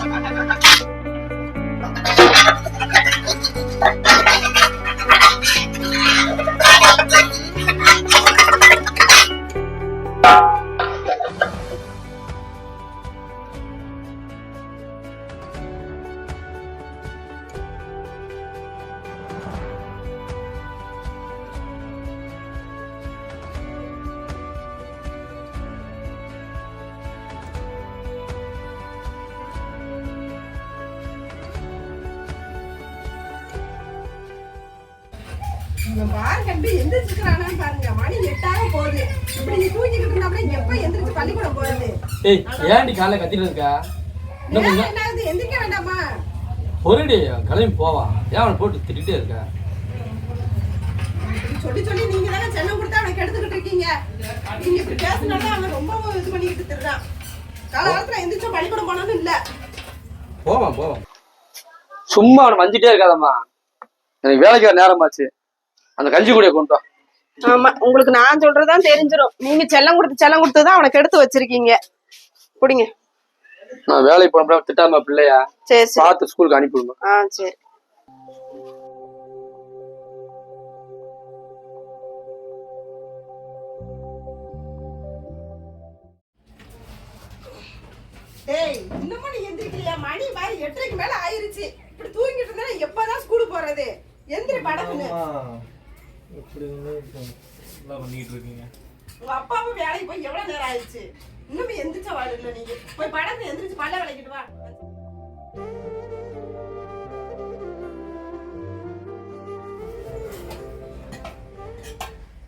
Thank you. இவன் பாரு கண்டு எந்திரிச்சுக்கிறானான்னு பாருங்க. மணி எட்டாக போகுது. இப்படி நீ தூங்கிக்கிட்டு இருந்தா எப்ப எந்திரிச்சு பள்ளிக்கூடம் போறது? ஏய் ஏன்டி காலைல கத்திட்டு இருக்கா? என்ன ஆகுது எந்திரிக்க வேண்டாமா? பொருடி கிளம்பி போவான் ஏன் அவனை போட்டு திட்டிகிட்டே இருக்க? சொல்லி சொல்லி நீங்க தானே செல்லம் கொடுத்து அவனை கெடுத்துக்கிட்டு இருக்கீங்க. நீங்க இப்படி பேசினால அவன் ரொம்ப இது பண்ணிக்கிட்டு திருறான் காலகாலத்துல எந்திரிச்சா பள்ளிக்கூடம் போனாலும் இல்ல. போவான் போவான். சும்மா அவனை வஞ்சிட்டே இருக்காதம்மா. எனக்கு வேலைக்கு நேரமாச்சு. அந்த கஞ்சி கூடைய கொண்டு வா. ஆமா உங்களுக்கு நான் சொல்றதுதான் தெரிஞ்சிடும் நீங்க செல்லம் கொடுத்து செல்லம் கொடுத்து தான் அவனை கெடுத்து வச்சிருக்கீங்க. குடிங்க. நான் வேலைக்கு போனப்ப திட்டாம பிள்ளையா? சரி சரி. பார்த்து ஸ்கூலுக்கு அனுப்பிவிடுமா ஆ சரி. டேய் இன்னமும் நீ எந்திரிக்கலையா? மணி எட்டரைக்கு மேல ஆயிருச்சு. இப்படி தூங்கிட்டு இருந்தா எப்பதான் ஸ்கூலுக்கு போறது? எந்திரி படக்குன்னு. எல்லாம் பண்ணிட்டு இருக்கீங்க. உங்க அப்பாவும் வேலைக்கு போய் எவ்வளவு நேரம் ஆயிடுச்சு? இன்னும் எந்திரிச்ச வாடு இல்ல நீங்க. போய் படக்கு எந்திரிச்சு பல்ல விளக்கிட்டு வா.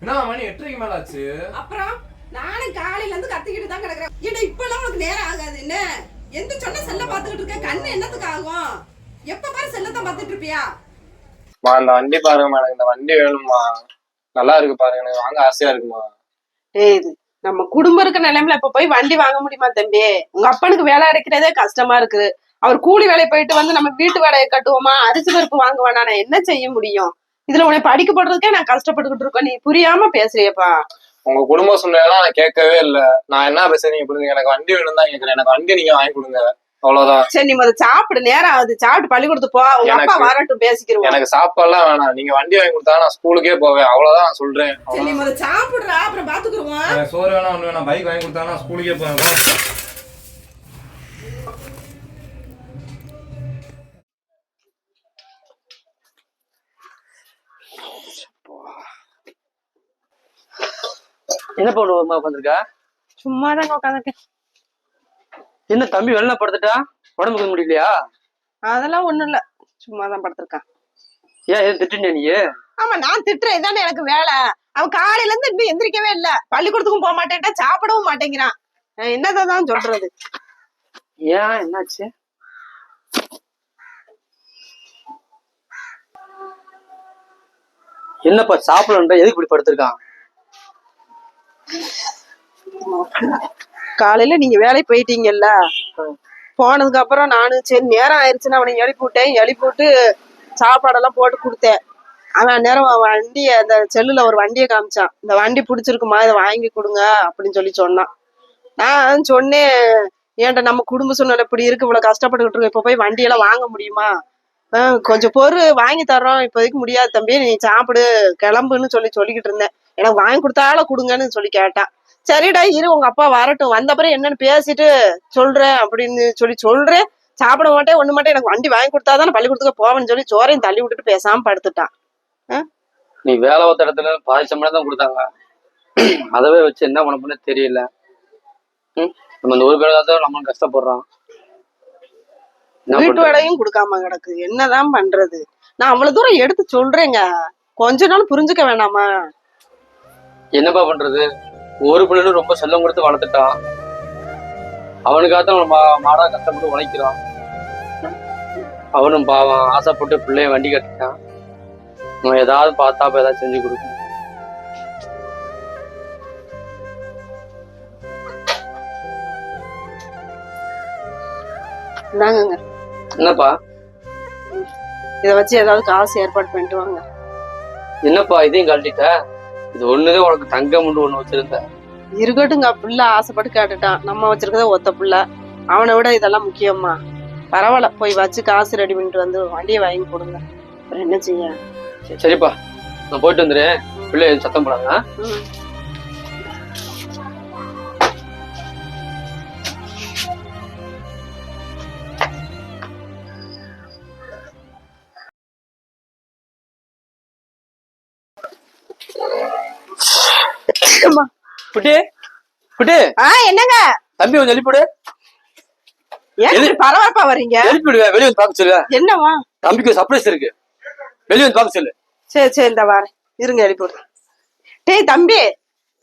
என்ன மணி எட்டரைக்கு மேல ஆச்சு? அப்புறம் நானும் காலையில இருந்து கத்திக்கிட்டு தான் கிடக்குறேன். ஏடா இப்பெல்லாம் உனக்கு நேரம் ஆகாது. என்ன? எந்த சொன்ன செல்ல பாத்துக்கிட்டு இருக்க கண்ணு என்னத்துக்கு ஆகும்? எப்ப பாரு செல்லத்தான் பாத்துட்டு இருப்பியா? மா இந்த வண்டி பாருங்கம்மா எனக்கு இந்த வண்டி வேணும்மா. நல்லா இருக்கு பாருங்க. எனக்கு வாங்க ஆசையா இருக்குமா? ஏய் இது நம்ம குடும்பம் இருக்க நிலைமையில இப்ப போய் வண்டி வாங்க முடியுமா தம்பி? உங்க அப்பனுக்கு வேலை அடைக்கிறதே கஷ்டமா இருக்குது. அவர் கூலி வேலை போயிட்டு வந்து நம்ம வீட்டு வேலையை கட்டுவோமா? அரிசி பருப்பு வாங்குவானா? நான் என்ன செய்ய முடியும்? இதுல உன்னை படிக்க போடுறதுக்கே நான் கஷ்டப்பட்டுக்கிட்டு இருக்கேன். நீ புரியாம பேசுறியப்பா. உங்க குடும்பம் சொன்னதெல்லாம் நான் கேட்கவே இல்ல. நான் என்ன பேசுறேன் நீங்க புரிஞ்சுங்க எனக்கு வண்டி வேணும் தான் கேக்குறேன் எனக்கு வண்டி நீங்க வாங்கி கொடுங்க. அவ்வளவுதான். சரி நீ முதல்ல சாப்பிடு. நேரம் ஆகுது. சாப்பிட்டு பள்ளிக்கூடத்துக்கு போ. உங்க அப்பா வரட்டும் பேசிக்கிறோம் எனக்கு சாப்பாடுலாம் வேணாம். நீங்க வண்டி வாங்கி கொடுத்தா நான் ஸ்கூலுக்கே போவேன். அவ்வளவுதான் நான் சொல்றேன். சரி நீ முதல்ல சாப்பிடுறா. அப்புறம் பாத்துக்குருவோம். எனக்கு சோறு வேணாம் ஒண்ணு வேணாம். பைக் வாங்கி கொடுத்தா நான் ஸ்கூலுக்கே போவேன். என்ன பண்ணுவோம்மா உட்காந்துருக்கா? சும்மா தான் உட்காந்துருக்கேன். என்ன தம்பி வெள்ளம் படுத்துட்டா? உடம்புக்கு முடியலையா? அதெல்லாம் ஒண்ணும் இல்ல. சும்மா தான் படுத்திருக்கான். ஏன் எதுவும் திட்டினியா நீ? ஆமா நான் திட்டுறேன். இதானே எனக்கு வேலை. அவன் காலையில இருந்து இன்னும் எந்திரிக்கவே இல்ல. பள்ளிக்கூடத்துக்கும் போக மாட்டேன்டா சாப்பிடவும் மாட்டேங்கிறான். என்னதான் சொல்றது? ஏன் என்னாச்சு? என்னப்பா சாப்பிடலன்ற எதுக்கு இப்படி படுத்திருக்கான்? காலையில நீங்க வேலைக்கு போயிட்டீங்கல்ல? போனதுக்கு அப்புறம் நானு சரி நேரம் ஆயிடுச்சுன்னு அவனை எழுப்பி விட்டேன். எழுப்பி விட்டு சாப்பாடெல்லாம் போட்டு கொடுத்தேன். அவன் நேரம் வண்டிய அந்த செல்லுல ஒரு வண்டியை காமிச்சான். இந்த வண்டி பிடிச்சிருக்குமா? இதை வாங்கி கொடுங்க அப்படின்னு சொல்லி சொன்னான். நான் சொன்னேன் ஏன்டா நம்ம குடும்ப சூழ்நிலை இப்படி இருக்கு இவ்வளவு கஷ்டப்பட்டுக்கிட்டு இருக்கோம். இப்ப போய் வண்டியெல்லாம் வாங்க முடியுமா? கொஞ்சம் பொறு வாங்கி தர்றோம். இப்போதைக்கு முடியாது தம்பி. நீ சாப்பிடு கிளம்புன்னு சொல்லி சொல்லிக்கிட்டு இருந்தேன். எனக்கு வாங்கி கொடுத்தாலும் கொடுங்கன்னு சொல்லி கேட்டான். சரிடா இரு உங்க அப்பா வரட்டும். வந்த அப்புறம் என்னன்னு பேசிட்டு சொல்றேன் அப்படின்னு சொல்லி சொல்றேன் சாப்பிட மாட்டேன் ஒண்ணு மாட்டேன். எனக்கு வண்டி வாங்கி கொடுத்தாதான் பள்ளிக்கூடத்துக்கு போவேன்னு சொல்லி சோறையும் தள்ளி விட்டுட்டு பேசாம படுத்துட்டான். நீ வேலை பார்த்த இடத்துல பாதி சம்பளம் தான் கொடுத்தாங்க. அதவே வச்சு என்ன பண்ண தெரியல? நம்ம இந்த ஒரு பேரை நம்ம கஷ்டப்படுறோம். வீட்டு? வேலையும் கொடுக்காம கிடக்கு. என்னதான் பண்றது? நான் அவ்வளவு தூரம் எடுத்து சொல்றேங்க. கொஞ்ச நாள் புரிஞ்சுக்க வேணாமா? என்னப்பா பண்றது? ஒரு பிள்ளைன்னு ரொம்ப செல்லம் கொடுத்து வளர்த்துட்டான். அவனுக்காக தான் மா- மாடா கஷ்டப்பட்டு உழைக்கிறோம். அவனும் பாவம் ஆசைப்பட்டு பிள்ளைய வண்டி கட்டிட்டான். நம்ம ஏதாவது பார்த்தா அப்ப ஏதாவது செஞ்சு கொடுக்கணும் என்னப்பா? இதை வச்சு ஏதாவது காசு ஏற்பாடு பண்ணிட்டு வாங்க. என்னப்பா இதையும் கழட்டிட்ட? இது ஒண்ணுதான் உனக்கு தங்கம் ஒண்ணு வச்சிருந்த. இருக்கட்டுங்க புள்ள ஆசைப்பட்டு கேட்டுட்டான். நம்ம வச்சிருக்கதே ஒத்த புள்ள. அவனை விட இதெல்லாம் முக்கியமா பரவாயில்ல போய் வச்சு காசு ரெடி பண்ணிட்டு வந்து வண்டியை வாங்கி கொடுங்க. அப்புறம் என்ன செய்ய? சரி, சரிப்பா. நான் போயிட்டு வந்துடுறேன். பிள்ளை சத்தம் போடாங்க ஆ? ம். அம்மா. குட்டி என்னங்க? தம்பி கொஞ்சம் எழுப்பிடு ஏன் பரபரப்பா வர்றீங்க? எழுப்பிடுங்க வெளியே வந்து பார்க்க சொல்லு என்னவா தம்பிக்கு சர்ப்ரைஸ் இருக்கு. வெளியே வந்து பார்க்க சொல்லு. சரி சரி இந்த வரேன். இருங்க எழுப்பி விடுறேன் டேய் தம்பி.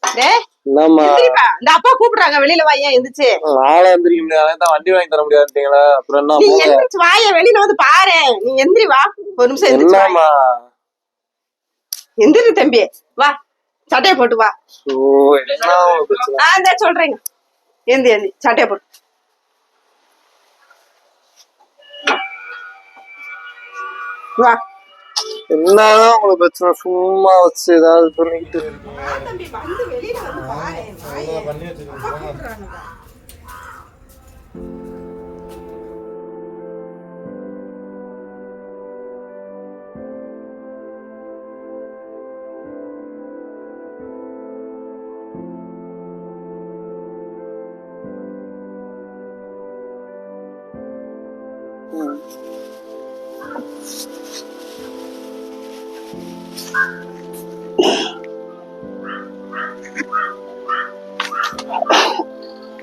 டேய் இந்த அப்பா கூப்பிடுறாங்க. வெளியில வா ஏன் எந்திரிச்சு? நாளை எந்திரிக்க முடியாது. தான் வண்டி வாங்கி தர முடியாதுட்டீங்களா அப்புறம் என்ன? நீ போங்க எந்திரிச்சு வாய வெளியில வந்து பாரு. நீ எந்திரி வா. ஒரு நிமிஷம் எந்திரிச்சு வா எந்திரி தம்பி. வா. சட்டையை போட்டு வா. இந்த சொல்றேங்க. எந்தி எந்தி சட்டையை போட்டு. வா. என்னதான் உங்களுக்கு பிரச்சனை? சும்மா வச்சு ஏதாவது பண்ணிக்கிட்டு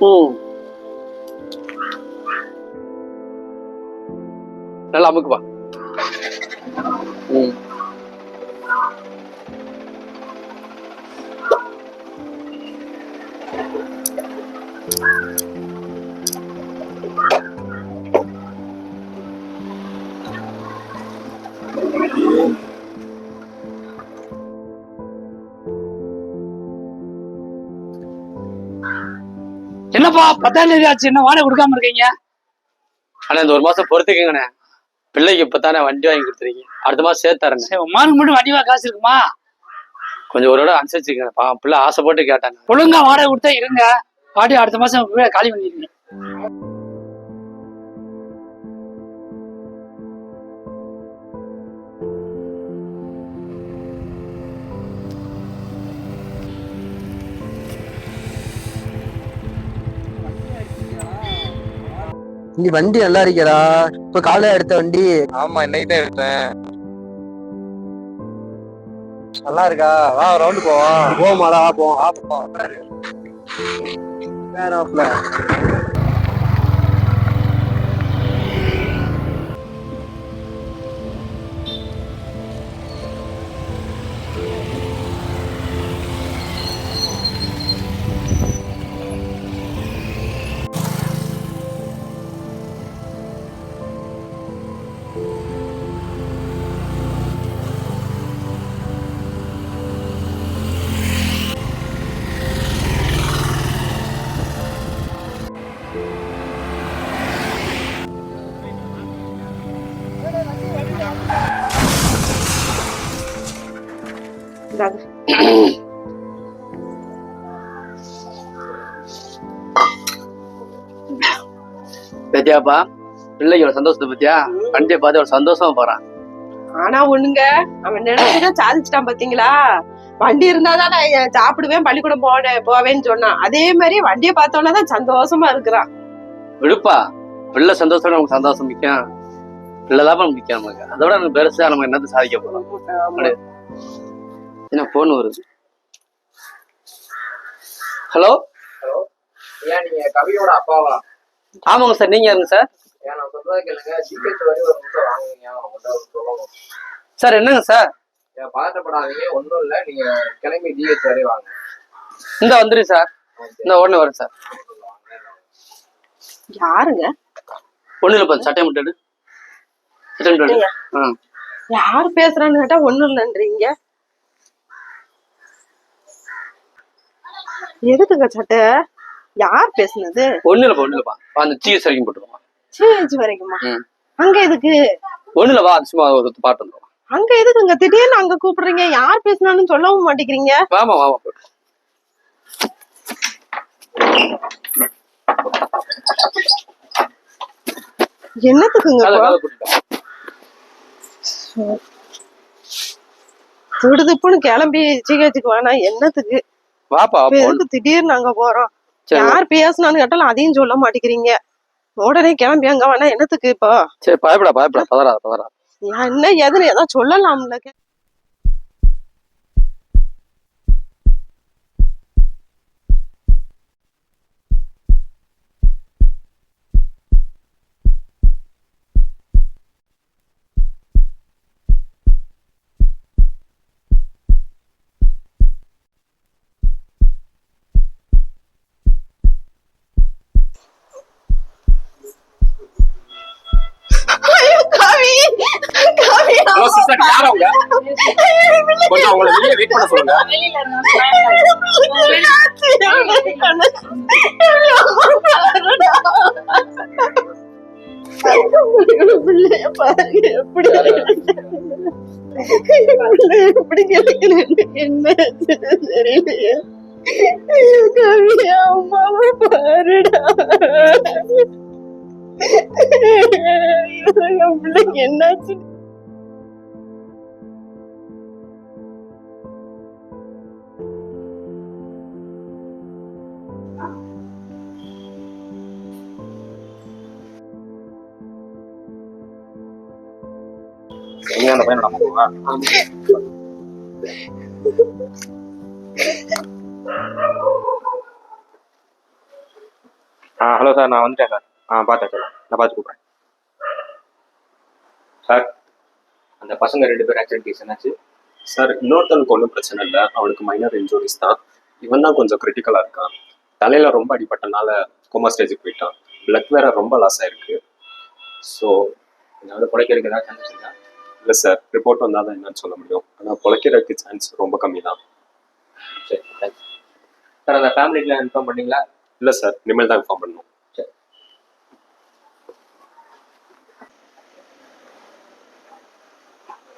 ம் நல்லா அமுக்குப்பா ம் என்னப்பா பத்தாம் தேதி ஆச்சு என்ன வாடகை கொடுக்காம இருக்கீங்க? ஆனா இந்த ஒரு மாசம் பொறுத்துக்கங்கண்ணே. பிள்ளைக்கு இப்பதானே வண்டி வாங்கி கொடுத்துருக்கீங்க. அடுத்த மாசம் சேர்த்து தரேண்ணே. சரி, மானுக்கு மட்டும் வண்டிவா காசு இருக்குமா? கொஞ்சம் ஒரு இடம் அனுசரிச்சுக்கங்க பா பிள்ளை ஆசைப்பட்டு கேட்டாங்க. ஒழுங்கா வாடகை கொடுத்தா இருங்க. பாட்டி அடுத்த மாசம் வீட காலி பண்ணிருங்க இங்க வண்டி நல்லா இருக்கேடா இப்ப காலையில எடுத்த வண்டி. ஆமா இன்னைக்கு தான் எடுத்தேன். நல்லா இருக்கா? வா ரவுண்டு போவோம். போமாடா போ இந்தாங்க. பத்தியாப்பா ஒரு சந்தோஷத்தை பத்தியா? வண்டியை பார்த்து ஒரு சந்தோஷமா போறான் ஆனா ஒண்ணுங்க அவன் நினைச்சுதான் சாதிச்சிட்டான் பாத்தீங்களா? வண்டி இருந்தாதான் நான் சாப்பிடுவேன் பள்ளிக்கூடம் போனேன் போவேன்னு சொன்னான். அதே மாதிரி வண்டியை பார்த்தோன்னா தான் சந்தோஷமா இருக்கிறான். விடுப்பா பிள்ளை சந்தோஷம் நமக்கு சந்தோஷம் முக்கியம். பிள்ளை தான் நமக்கு முக்கியம் நமக்கு. அதோட நமக்கு பெருசா நம்ம என்னத்தை சாதிக்க போறோம். என்ன போன் வருது? ஹலோ ஏன் நீங்க கவியோட அப்பாவா? ஆமாங்க சார் நீங்க யாருங்க சார்? ஏன் நான் சொல்றதை கேளுங்க. டிக்கெட் வரை ஒரு நிமிஷம் வாங்குவீங்க உங்கள்கிட்ட ஒரு சொல்லணும் சார் என்னங்க சார்? ஏன் பதட்டப்படாதீங்க. ஒன்றும் இல்லை. நீங்க கிளம்பி டிஹெச் வரை வாங்க. இந்த வந்துரு சார். இந்த உடனே வரேன் சார். யாருங்க? ஒண்ணு இல்லப்பா சட்டை மட்டும் எடு. சட்டை யாரு பேசுறான்னு கேட்டா ஒண்ணும் இல்லைன்றீங்க. எதுக்குங்க சட்டை? யார் பேசுனது? ஒண்ணு இல்லப்பா ஒண்ணு இல்லப்பா அந்த ஜிஎஸ் வரைக்கும் போட்டுருவான் சேஞ்ச் வரைக்குமா. அங்க எதுக்கு? ஒண்ணு இல்ல வா சும்மா ஒரு பாட்டு வந்துடும் அங்க எதுக்குங்க? திடீர்னு அங்க கூப்பிடுறீங்க. யார் பேசுனான்னு சொல்லவும் மாட்டேங்கிறீங்க. வாமா வாமா போட்டு. என்னத்துக்குங்க திடுதிப்புன்னு கிளம்பி ஜிஹெச்சுக்கு வேணாம் என்னத்துக்கு? வாப்பா எதுக்கு திடீர்னு அங்க போறோம்? யார் பேசுனான்னு கேட்டாலும் அதையும் சொல்ல மாட்டேங்கிறீங்க. உடனே கிளம்பி அங்க வேணா என்னத்துக்கு இப்போ? சரி பயப்படா பயப்படா பதறாத பதறா என்ன எதுன்னு ஏதாவது சொல்லலாம்ல. கொஞ்சம் அவங்கள வெளியே வெயிட் பண்ண சொல்லுங்க. பிள்ளைய எப்படி எப்படி என்ன தெரியலையே ஐயோ, அம்மாவை பாருடா என்னாச்சு அந்த பையனோட அம்மாவா ஆ ஹலோ சார் நான் வந்துட்டேன் சார் ஆ பார்த்தேன் சார் நான் பார்த்து கூப்பிட்றேன். சார் அந்த பசங்க ரெண்டு பேர் ஆக்சிடென்ட் கேஸ் என்னாச்சு? சார் இன்னொருத்தனுக்கு ஒன்றும் பிரச்சனை இல்லை. அவனுக்கு மைனர் இன்ஜுரிஸ் தான். இவன் தான் கொஞ்சம் கிரிட்டிக்கலாக இருக்கான். தலையில ரொம்ப அடிபட்டனால கோமா ஸ்டேஜுக்கு போயிட்டான். பிளட் வேற ரொம்ப லாஸ் ஆயிருக்கு. ஸோ அதாவது பிழைக்கிறதுக்கு ஏதாவது சான்சஸ் இருக்கா? இல்லை சார் ரிப்போர்ட் வந்தால் தான் என்னன்னு சொல்ல முடியும். ஆனால் பிழைக்கிறதுக்கு சான்ஸ் ரொம்ப கம்மி தான் சரி தேங்க்ஸ் சார் அந்த ஃபேமிலிக்கு இன்ஃபார்ம் பண்ணீங்களா? இல்லை சார் இனிமேல் தான் இன்ஃபார்ம் பண்ணணும்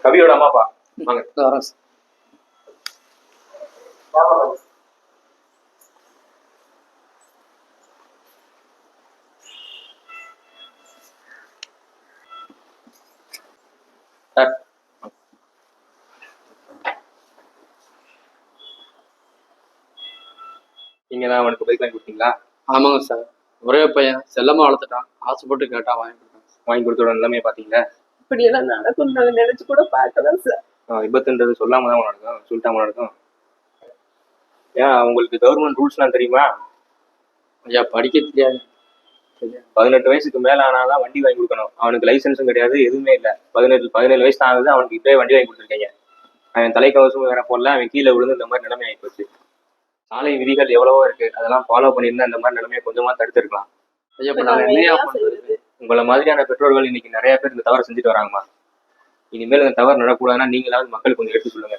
கவியோட அம்மா அப்பா. வாங்க. வரேன். சார் நீங்க தான் அவனுக்கு பைக் வாங்கி கொடுத்தீங்களா? ஆமாங்க சார். ஒரே பையன் செல்லமா வளர்த்துட்டான். ஆசைப்பட்டு கேட்டா வாங்கி கொடுத்தேன். வாங்கி கொடுத்தோட நிலைமையை பார்த்தீங்களா? இப்படி எல்லாம் நடக்கும் நாங்க நினைச்சு கூட பார்க்கல சார். ஆ, விபத்துன்றது சொல்லாம தான் நடக்கும். சொல்லிட்டாம நடக்கும் ஏன் உங்களுக்கு கவர்மெண்ட் ரூல்ஸ்லாம் தெரியுமா? ஐயா படிக்க தெரியாது. தெரியாது. பதினெட்டு வயசுக்கு மேல ஆனாதான் வண்டி வாங்கி கொடுக்கணும். அவனுக்கு லைசன்ஸும் கிடையாது எதுவுமே இல்லை. பதினெட்டு பதினேழு வயசு தான் ஆகுது அவனுக்கு இப்பவே வண்டி வாங்கி கொடுத்துருக்கீங்க. அவன் தலைக்கவசம் வேற போடல அவன் கீழே விழுந்து இந்த மாதிரி நிலைமை ஆகி போச்சு. சாலை விதிகள் எவ்வளவோ இருக்கு. அதெல்லாம் ஃபாலோ பண்ணியிருந்தா இந்த மாதிரி நிலைமையை கொஞ்சமா தடுத்திருக்கலாம். ஐயா இப்ப நாங்க என்னையா பண்றது? உங்களை மாதிரியான பெற்றோர்கள் இன்னைக்கு நிறைய பேர் இந்த தவறை செஞ்சுட்டு வராங்கம்மா. இனிமேல் இந்த தவறு நடக்கூடாதுன்னா நீங்களாவது மக்களுக்கு கொஞ்சம் எடுத்து சொல்லுங்க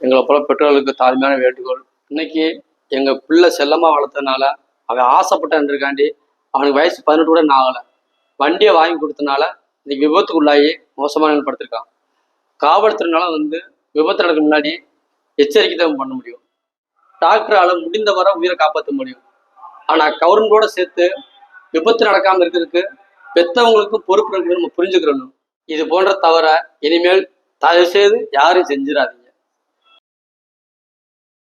எங்களை போல பெற்றோர்களுக்கு தாழ்மையான வேண்டுகோள். இன்னைக்கு எங்க பிள்ளை செல்லமா வளர்த்ததுனால அவன் ஆசைப்பட்டான்றிருக்காண்டி அவனுக்கு வயசு பதினெட்டு கூட நான் ஆகலை. வண்டியை வாங்கி கொடுத்தனால இன்னைக்கு விபத்துக்குள்ளாகி மோசமான படுத்திருக்கான். காவல்துறையினால வந்து விபத்து நடக்க முன்னாடி எச்சரிக்கை தான் பண்ண முடியும். டாக்டரால முடிந்த வரை உயிரை காப்பாற்ற முடியும். ஆனா கவர்மெண்டோட சேர்த்து விபத்து நடக்காம இருக்கிறதுக்கு பெத்தவங்களுக்கும் பொறுப்பு இருக்குன்னு நம்ம புரிஞ்சுக்கிறணும். இது போன்ற தவற இனிமேல் தயவு செய்து யாரும் செஞ்சிடாது